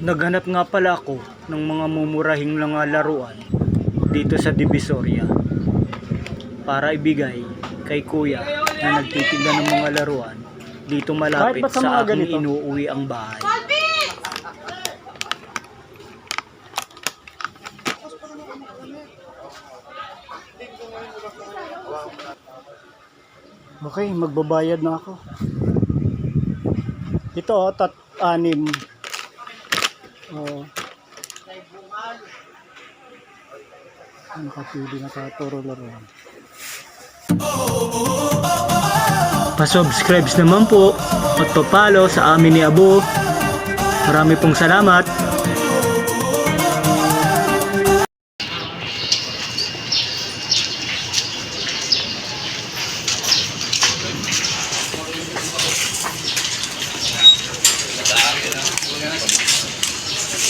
Naghanap nga pala ako ng mga mumurahing mga laruan dito sa Divisoria para ibigay kay kuya na nagtitinda ng mga laruan dito malapit Kahit sa aking ganito? inuuwi ang bahay. Okay, magbabayad na ako. Ito, oh, anim. Oh. Nakapili na taturo laruan. Pa-subscribe naman po at pa-follow sa amin ni Abo. Marami pong salamat.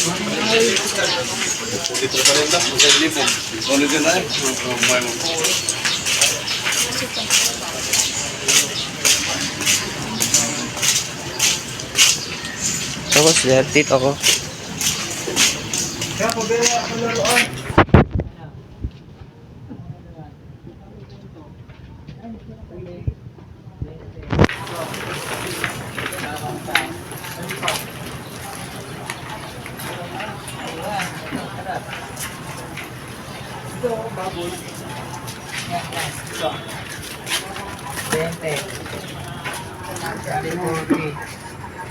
Litro pa rin lang, libo. Ano din na eh? May mo. Ako, sir. Tito ako.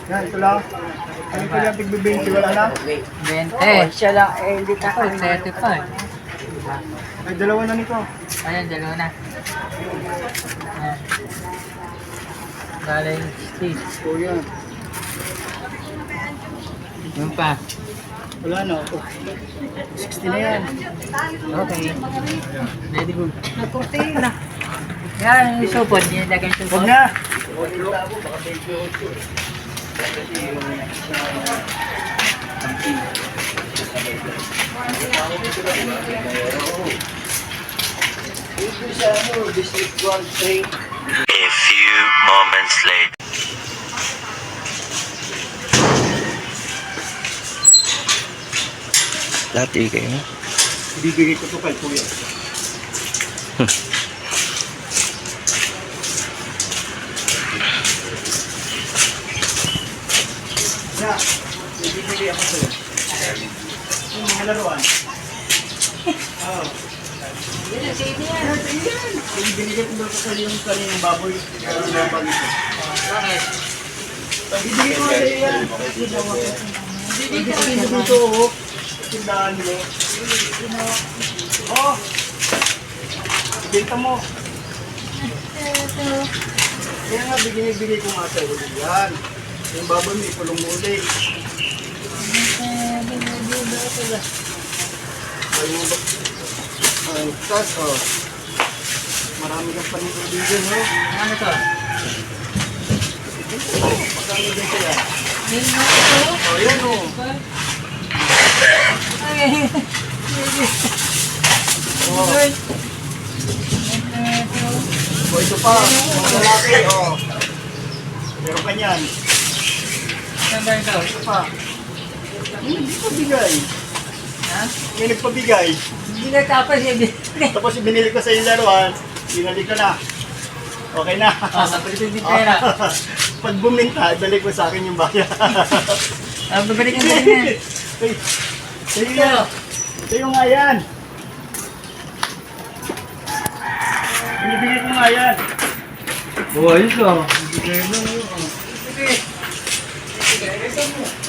Yan, ito lang. Ano ko lang, tigbibinti, wala na? 20. siya lang, eh, hindi ka ako. 35. Ay, dalawa na nito. Ayan, dalawa na. Ayan. Galing stage. O yan. Yung pa. Wala na. Oh. 60 na yan. Okay. Ready go. Nagkortina. Yan, yung supod. Nilagay yung supod. Huwag na. A few moments later. Lahat ikay mo. Bibigay ko to kay kuya. Na, bibigay ako sa'yo. Yung mga laruan. Oo. Yan, inyo yan. Sa inyo yan. Yung binigay ko doon sa yung kaninang baboy. Ano na ba dito? Bakit? Bibigay ko sa'yo yan. Bibigay ko sa'yo dito. oh. Tindahan nyo. Oh! Benta mo. Kaya nga, bigay-bigay ko nga sa'yo. Yan. Yung baboy may kulong muli. Ay, mo ba? Ay, tas, oh. Marami kang panitubig dyan, oh. Ano to? Pagkano din sa'yo? Yun na ito. Oh, oh. Oh, oh ito pa. Mga oh. Meron ka niyan. Saan ba ito? Ito pa. Hindi pa bigay. Ha? May nagpabigay. Hindi na tapos eh. Tapos binili ko sa yung laruan, binalik ko na. Okay na. Kapag yung pera. Pag buminta, balik mo sa akin yung bayan. Ah, babalik ang. Hey, sa'yo yan. Sa'yo nga yan. Binibigay ko nga yan. Buhay ka. Binibigay lang yun. Sige. Sige, ito mo.